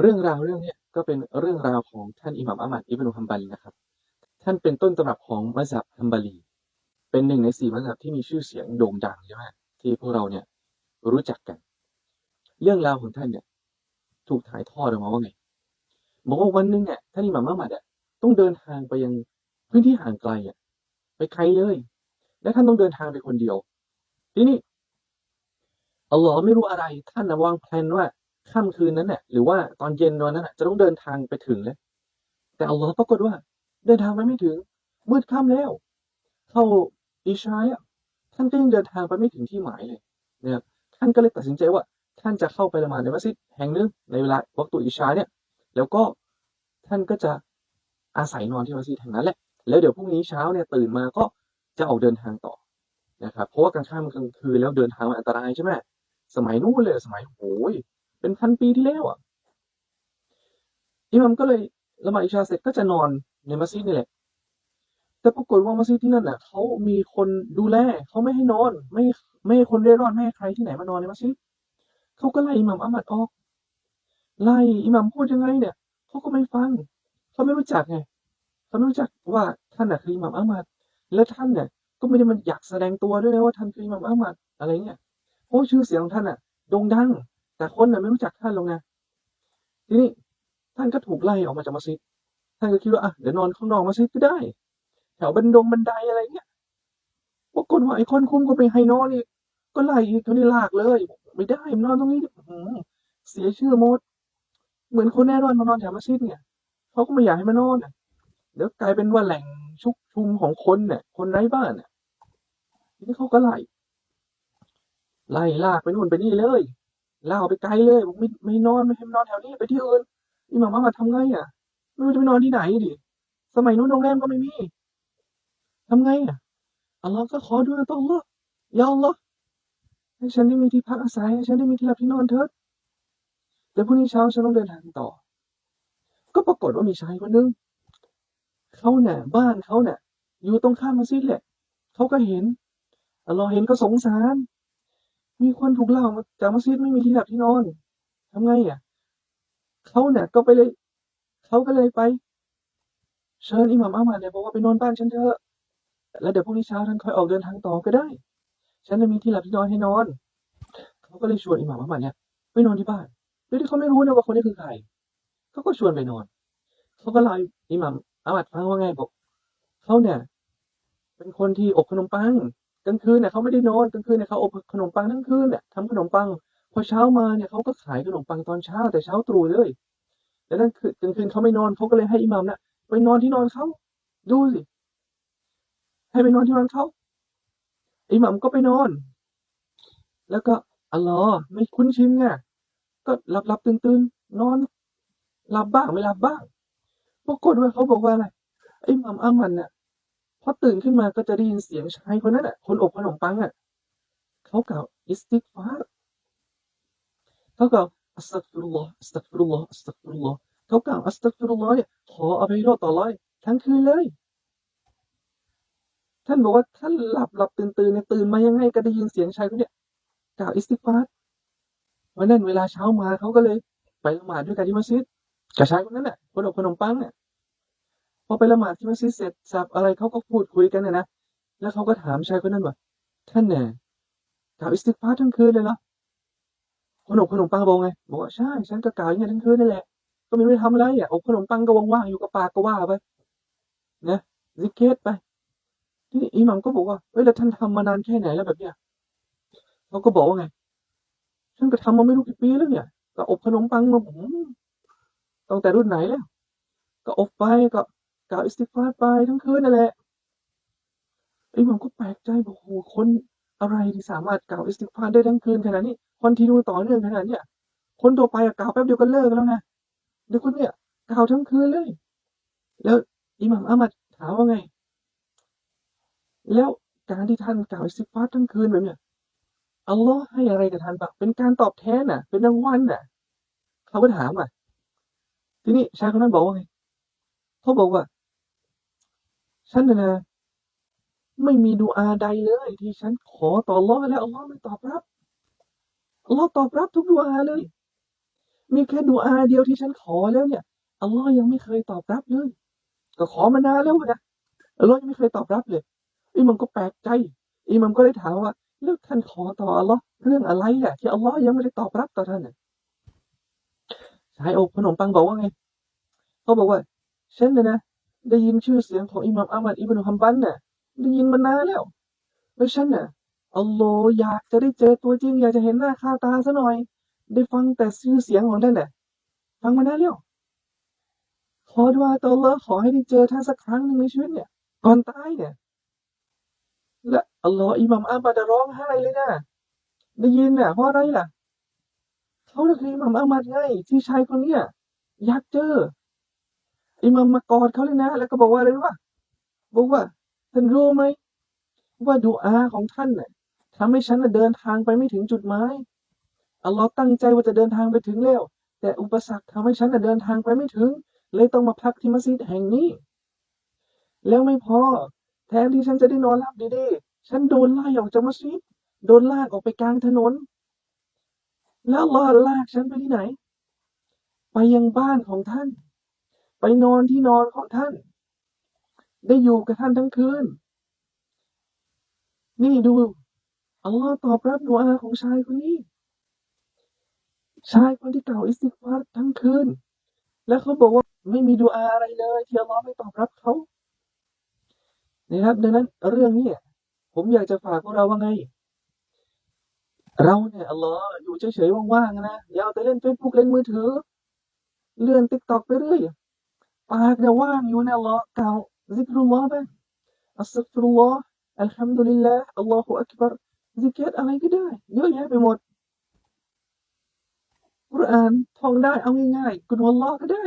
เรื่องราวเรื่องเนี้ยก็เป็นเรื่องราวของท่านอิหม่ามอะห์มัดอิบนุฮัมบัลนะครับ ท่านเป็นต้นตำรับของมัสยิดฮัมบารีเป็นหนึ่งในสี่มัสยิดที่มีชื่อเสียงโด่งดังใช่ไหมที่พวกเราเนี่ยรู้จักกัน เรื่องราวของท่านเนี่ยถูกถ่ายทอดออกมาว่าไงบอกว่าวันหนึ่งเนี่ยท่านอิหม่ามอะห์มัดอะต้องเดินทางไปยังพื้นที่ห่างไกลอะไปไกลเลย และท่านต้องเดินทางไปคนเดียว ทีนี้อัลลอฮ์ไม่รู้อะไรท่านนะวางแผนว่า ค่ำคืนนั้นเนี่ยหรือว่าตอนเย็นวันนั้นน่ะจะต้องเดินทางไปถึงแล้วแต่อัลลอฮ์ปรากฏว่า เดินทางไปไม่ถึงมืดค่ำแล้วเข้าอิชาอะท่านก็ยังเดินทางไปไม่ถึงที่หมายเลยนะครับท่านก็เลยตัดสินใจว่า ท่านจะเข้าไปละหมาดในมัสยิดแห่งหนึ่งในเวลาวัตุอิชาเนี่ย แล้วก็ท่านก็จะอาศัยนอนที่มัสยิดแห่งนั้นแหละแล้วเดี๋ยวพรุ่งนี้เช้าเนี่ยตื่นมาก็จะออกเดินทางต่อนะครับเพราะว่ากลางค่ำกลางคืนแล้วเดินทางมันอันตรายใช่ไหมสมัยนู้นเลยสมัยโอ้ย เป็นพันปีที่แล้วอะอิหมัมก็เลยละหมาดอิชาเสร็จก็จะนอนในมัสยิดนี่แหละ แต่ปรากฏว่ามัสยิดที่นั่นน่ะเขามีคนดูแลเขาไม่ให้นอน ไม่ไม่ให้คนเร่ร่อนไม่ให้ใครที่ไหนมานอนในมัสยิดเขาก็ไล่อิหมัมอามัดออก ไล่อิหมัมพูดยังไงเนี่ยเขาก็ไม่ฟังเขาไม่รู้จักไงเขาไม่รู้จักว่าท่านน่ะคืออิหมัมอามัดและท่านเนี่ยก็ไม่ได้มันอยากแสดงตัวด้วยนะว่าท่านคืออิหมัมอามัดอะไรเงี้ยเพราะชื่อเสียงของท่านน่ะโด่งดัง แต่คนน่ะไม่รู้จักท่านหรอกนะทีนี้ท่านก็ถูกไล่ออกมาจากมัสยิดท่านก็คิดว่าอะเดี๋ยวนอนข้างนอกมัสยิดก็ได้ แถวบันดงบันไดอะไรเงี้ยปรากฏว่าไอ้คนคุมก็ไปให้นอนอีกก็ไล่อีกเขานี่ลากเลย ไม่ได้นอนตรงนี้อืเสียชื่อหมด เหมือนคนแน่นอนมานอนแถวมัสยิดเนี่ยเขาก็ไม่อยากให้มานอนน่ะเดี๋ยวกลายเป็นว่าแหล่งชุกชุมของคนเนี่ยคนไร้บ้านเนี่ยทีนี้เขาก็ไล่ไล่ลากไปนู่นไปนี่เลย ลาออกไปไกลเลยบอกไม่ไม่นอนไม่ให้มานอนแถวนี้ไปที่อื่นนี่หมามาทำไงอะไม่รู้จะไปนอนที่ไหนดิสมัยนู้นโรงแรมก็ไม่มีทำไงอะอัลลอฮ์ก็ขอด้วยต่ออัลลอยาอัลลอฮ์ให้ฉันได้มีที่พักอาศัยให้ฉันได้มีที่หลับที่นอนเถิดเดี๋ยวพรุ่งนี้เช้าฉันต้องเดินทางต่อ ก็ปรากฏว่ามีชายคนหนึงเขาเนี่ยบ้านเขาเนี่ยอยู่ตรงข้ามมัสยิดแหละเขาก็เห็นอัลลอฮ์เห็นก็สงสาร มีคนถูกเล่ามาจากมัสยิดไม่มีที่หลับที่นอนทำไงอะเขาเนี่ยก็ไปเลยเขาก็เลยไป เชิญอิหม่ามอามัดเนี่ยบอกว่าไปนอนบ้านฉันเถอะแล้วเดี๋ยวพรุ่งนี้เช้าท่านค่อยออกเดินทางต่อก็ได้ ฉันจะมีที่หลับที่นอนให้นอนเขาก็เลยชวนอิหม่ามอามัดเนี่ยไปนอนที่บ้านโดยที่เขาไม่รู้นะว่าคนนี้คือใครเขาก็ชวนไปนอนเขาก็เล่าอิหม่ามอามัดฟังว่าไงบอกเขาเนี่ย เป็นคนที่อบขนมปัง กลางคืนเนี่ยเขาไม่ได้นอนกลางคืนเนี่ยเขาอบขนมปังทั้งคืนเนี่ยทำขนมปัง พอเช้ามาเนี่ยเขาก็ขายขนมปังตอนเช้า แต่เช้าตรู่เลยแล้วนั่นคือกลางคืนเขาไม่นอนเขาก็เลยให้อิหม่ามเนี่ยไปนอนที่นอนเขาดูสิให้ไปนอนที่นอนเขาอิหม่ามก็ไปนอน แล้วก็อัลลอฮ์ไม่คุ้นชินไงก็หลับหลับตื่นตื่นนอนหลับบ้างไม่หลับบ้างปรากฏว่าเขาบอกว่าอะไรไอ้หม่ามอามันเนี่ย พอตื่นขึ้นมาก็จะได้ยินเสียงชายคนนั้นอะ คนอบขนมปังอะเขากล่าวอิสติกฟาร์เขากล่าวอัสตักฟิรุลลอฮ์อัสตักฟิรุลลอฮ์อัสตักฟิรุลลอฮ์เขากล่าวอัสตักฟิรุลลอฮ์เนี่ยขออภัยโทษต่อร้อยทั้งคืนเลย ท่านบอกว่าท่านหลับหลับตื่นตื่นเนี่ยตื่นมายังไงก็ได้ยินเสียงชายคนเนี้ยกล่าวอิสติกฟาร์วันนั้นเวลาเช้ามาเขาก็เลยไปละหมาดด้วยกันที่มัสยิดกับชายคนนั้นน่ะคนอบขนมปังเนี่ย พอไปละหมาดที่มัสยิดเสร็จสับอะไรเขาก็พูดคุยกันนะนะแล้วเขาก็ถามชายคนนั้นว่าท่านเนี่ยกล่าวอิสติกฟาทั้งคืนเลยเหรอคนอบขนมปังบอกไงบอกว่าใช่ฉันก็กล่าวอย่างนี้ทั้งคืนนั่นแหละ ก็ไม่รู้ทำอะไรอะอบขนมปังก็ว่างๆอยู่กับปากก็ว่าไปนะซิกเกตไปที่นี่อิหมัมก็บอกว่าเฮ้ยแล้วท่านทำมานานแค่ไหนแล้วแบบเนี้ยเขาก็บอกว่าไงฉันก็ทำมาไม่รู้กี่ปีแล้วเนี่ยก็อบขนมปังมาผมตั้งแต่รุ่นไหนแล้ว ก็อบไปก็ กล่าวอิสติฟาร์ไปทั้งคืนนั่นแหละไอ้ผมก็แปลกใจบอกโอ้โหคนอะไรที่สามารถกล่าวอิสติฟาร์ได้ทั้งคืนขนาดนี้คอนทินูต่อเนื่องขนาดเนี้ยคนทั่วไปกล่าวแป๊บเดียวก็เลิกแล้วไงเดี๋ยวคนเนี่ยกล่าวทั้งคืนเลย แล้วอิหม่ามอามัดถามว่าไง แล้วการที่ท่านกล่าวอิสติฟาร์ทั้งคืนแบบเนี้ยอัลลอฮ์ให้อะไรกับท่านปะเป็นการตอบแทนน่ะ เป็นรางวัลน่ะ เขาก็ถามอะ ทีนี้ชายคนนั้นบอกว่าไงเขาบอกว่า ฉันน่ะนะไม่มีดูอาใดเลย ที่ฉันขอต่ออัลลอฮ์แล้วอัลลอฮ์ไม่ตอบรับอัลลอฮ์ตอบรับทุกดูอาเลย มีแค่ดูอาเดียวที่ฉันขอแล้วเนี่ยอัลลอฮ์ยังไม่เคยตอบรับเลย ก็ขอมานานแล้วนะอัลลอฮ์ยังไม่เคยตอบรับเลยอิหมัมก็แปลกใจอิหมัมก็เลยถามว่าแล้วท่านขอต่ออัลลอฮ์เรื่องอะไรแหละที่อัลลอฮ์ยังไม่ได้ตอบรับต่อท่านน่ะชายอกขนมปังบอกว่าไงเขาบอกว่าฉันนี่ยนะ ได้ยินชื่อเสียงของอิหมัมอามัดอิบนุฮัมบันน่ะได้ยินมานานแล้ว แล้วฉันน่ะอัลลอฮ์อยากจะได้เจอตัวจริง อยากจะเห็นหน้าค่าตาซะหน่อย ได้ฟังแต่ชื่อเสียงของท่านน่ะฟังมานานแล้วขอดุอาต่ออัลลอฮ์ขอให้ได้เจอท่านสักครั้งหนึ่งในชีวิตเนี่ยก่อนตายเนี่ยและอัลลอฮ์อิหมัมอามัดร้องไห้เลยนะได้ยินน่ะเพราะอะไรล่ะเขาน่ะคืออิหมัมอามัดไงที่ชายคนเนี้ยอยากเจอ อิหมัมมากอดเขาเลยนะ แล้วก็บอกว่าอะไรรู้ป่ะบอกว่าท่านรู้ไหมว่าดูอาของท่านน่ะทำให้ฉันน่ะเดินทางไปไม่ถึงจุดหมายอัลลอฮ์ตั้งใจว่าจะเดินทางไปถึงแล้ว แต่อุปสรรคทำให้ฉันน่ะเดินทางไปไม่ถึง เลยต้องมาพักที่มัสยิดแห่งนี้ แล้วไม่พอ แทนที่ฉันจะได้นอนหลับดีๆฉันโดนไล่ออกจากมัสยิดโดนลากออกไปกลางถนน แล้วลอลากฉันไปที่ไหน ไปยังบ้านของท่าน ไปนอนที่นอนของท่าน ได้อยู่กับท่านทั้งคืน นี่ดูอัลลอฮ์ตอบรับดุอาของชายคนนี้ ชายคนที่กล่าอิสติกฟาร์ทั้งคืน แล้วเขาบอกว่าไม่มีดุอาอะไรเลย ที่อัลลอฮ์ไม่ตอบรับเขานะครับดังนั้นเรื่องนี้ผมอยากจะฝากพวกเราว่าไง เราเนี่ยอัลลอฮ์อยู่เฉยๆว่างๆนะอย่าเอาแต่เล่นเฟซบุ๊กเล่นมือถือ เลื่อนติ๊กตอกไปเรื่อย ปากเนี่ยว่างอยู่เนี่ยอัลลอฮ์กล่าวซิกรุลลอฮ์ไปอัสซัฟุรุลลอฮ์อัลฮัมดุลิลลาห์อัลลอฮฺอักบัรซิกเกตอะไรก็ได้ เยอะแยะไปหมดกุรอานท่องได้เอาง่ายๆกุนวัลลอฮ์ก็ได้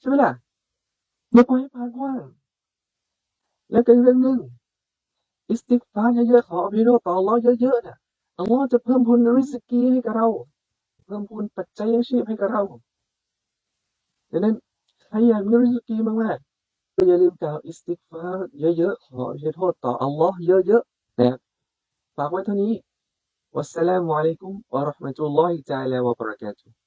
ใช่ไหมล่ะอย่าปล่อยให้ปากว่าง แล้วก็เรื่องหนึ่งอิสติกฟาเยอะๆขออภิโรต่ออัลลอเยอะๆเนี่ยอัลลอฮ์จะเพิ่มพูนริสกีให้กับเรา เพิ่มพูนปัจจัยอาชีพให้กับเรา ดังนั้นใครอยากมีริสกีมากๆก็อย่าลืมกล่าวอิสติกฟาเยอะๆขออภิโทษต่ออัลลอฮ์เยอะๆนะครับฝากไว้เท่านี้วัสสลามุอะลัยกุมวะราะห์มะตุลลอฮิตะอาลาวะบะเราะกาตุฮ์